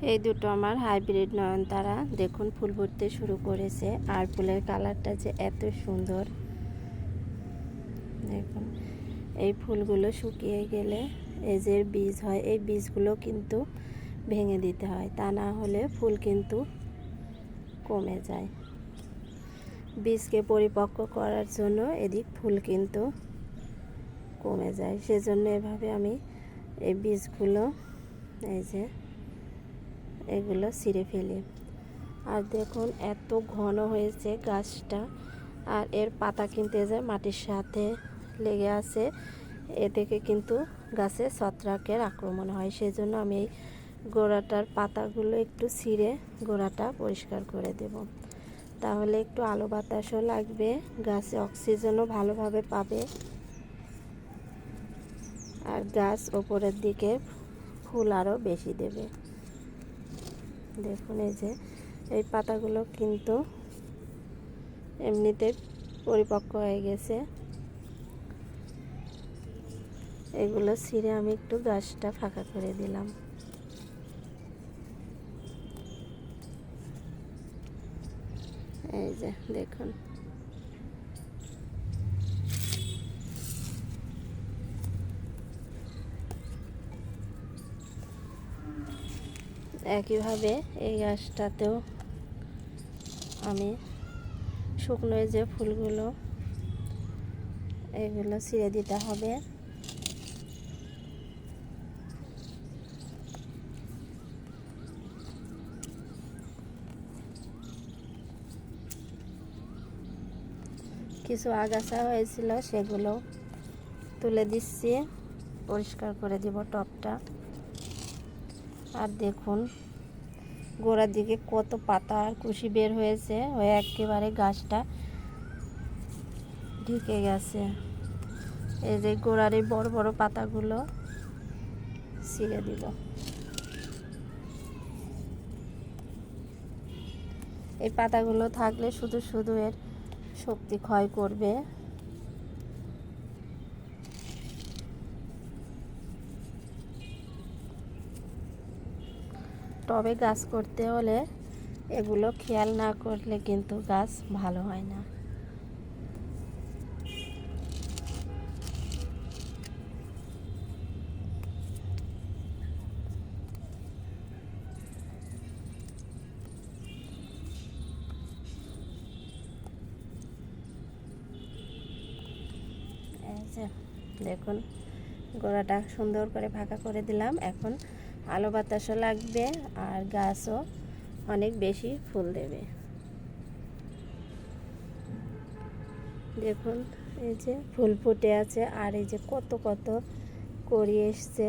এই দুটো আমার হাইব্রিড নয়নতারা। দেখুন, ফুল ফুটতে শুরু করেছে। আর ফুলের কালারটা যে এত সুন্দর। দেখুন, এই ফুলগুলো শুকিয়ে গেলে এই যে বীজ হয়, এই বীজগুলো কিন্তু ভেঙে দিতে হয়। তা না হলে ফুল কিন্তু কমে যায়। বীজকে পরিপক্ক করার জন্য এদিক ফুল কিন্তু কমে যায়। সেজন্য এভাবে আমি এই বীজগুলো, এই যে এগুলো ছিঁড়ে ফেলি। আর দেখুন এত ঘন হয়েছে গাছটা। আর এর পাতা কিনতে যায় মাটির সাথে লেগে আছে। এ থেকে কিন্তু গাছে ছত্রাকের আক্রমণ হয়। সেজন্য আমি এই গোড়াটার পাতাগুলো একটু ছিঁড়ে গোড়াটা পরিষ্কার করে দেব। তাহলে একটু আলো বাতাসও লাগবে, গাছে অক্সিজেনও ভালোভাবে পাবে। আর গাছ ওপরের দিকে ফুল আরও বেশি দেবে। দেখুন, এই যে এই পাতাগুলো কিন্তু এমনিতে পরিপক্ক হয়ে গেছে। এগুলো ছিঁড়ে আমি একটু গাছটা ফাঁকা করে দিলাম। এই যে দেখুন একইভাবে এই গাছটাতেও আমি শুকনো যে ফুলগুলো, এগুলো ছিঁড়ে দিতে হবে। কিছু আগাছা হয়েছিল সেগুলো তুলে দিচ্ছি। পরিষ্কার করে দিব টপটা। আর দেখুন, গোড়ার দিকে কত পাতা আর কুশি বের হয়েছে। হয়ে একেবারে গাছটা ঢেকে গেছে। এই যে গোড়ার এই বড় বড় পাতাগুলো ছিঁড়ে দিল। এই পাতাগুলো থাকলে শুধু শুধু এর শক্তি ক্ষয় করবে। টবে গাছ করতে হলে এগুলো খেয়াল না করলে কিন্তু গাছ ভালো হয় না। দেখুন, গোড়াটা সুন্দর করে ফাঁকা করে দিলাম। এখন আলো বাতাসও লাগবে আর গাছও অনেক বেশি ফুল দেবে। দেখুন, এই যে ফুল ফুটে আছে আর এই যে কত কত করি এসছে।